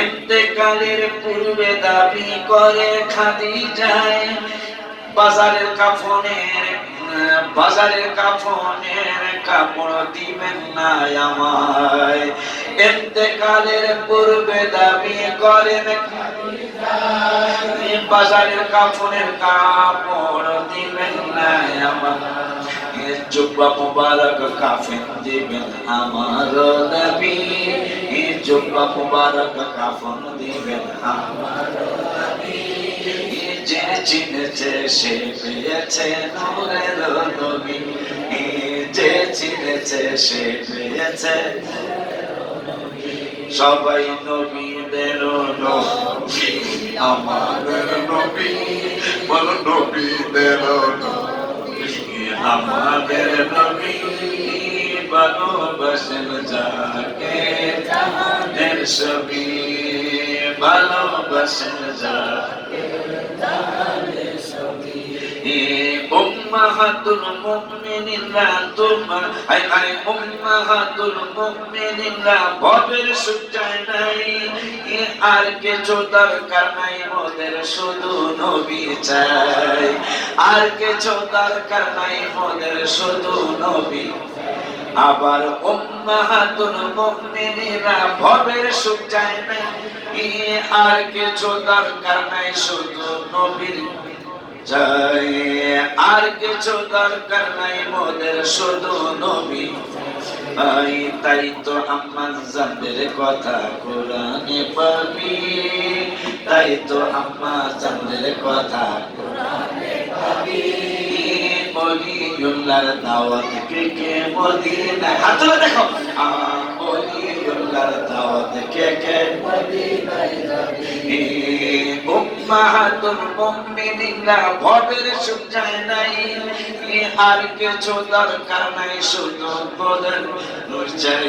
এতেকালের পূর্বে দাবি করে খাদি যায়। বাজারের কাফনের বাজারের কাফনের কাপড় দিবেন না আমায়। পূর্বে দাবি করেন বাজারের কাফনের কাপড় দিবেন না আমায়। আমার নবী। জুব্বা আমার নবী। যে নবী। যে সবাই নবীদের নবী আমাদের নবী। বল, নবীদের নবী। আমাদের নবী ভালোবাসেন যাকে জাহানের ছবি। বসেন যাকে জাহানের ছবি। উম্মাহাতুল মুমিনিনা তোমার। আই ভবের সুজায় নাই। আর কিছু দরকার নাই, মোদের শুধু নবী চাই। আর কিছু দরকার নাই, মোদের শুধু নবী। আবার উম্মাহাতুল ভবের নাই। আর কিছু দরকার নাই, শুধু নবীর। চাই আর কিছু দরকার নাই মোদের, শুধু নবী আই তাই তো আমার জানদের কথা কোরআনে পাবি। তাই তো আমার জানদের কথা কোরআনে পাবি। বলিউল্লাহর দাওয়াত কে কে মদিনা হাত তুলে দেখো। বলিউল্লাহর দাওয়াত কে কে মদিনায় উম্মাহাতুল মুমিনিনা ভবের সুখ যায় নাই আর কিছু দরকার নাই শুধু মোদের চাই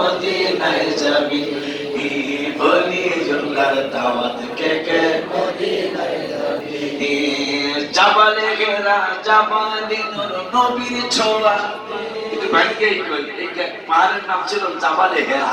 মদিনায় যাবি। বলি জুল্লার দাওয়াত কে কে? মদিনায় যাবি। জাবালে ঘেরা জাবালি নূর নবীর ছোয়া। কিন্তু এই কই পাহাড়ের নাম ছিল জাবালে ঘেরা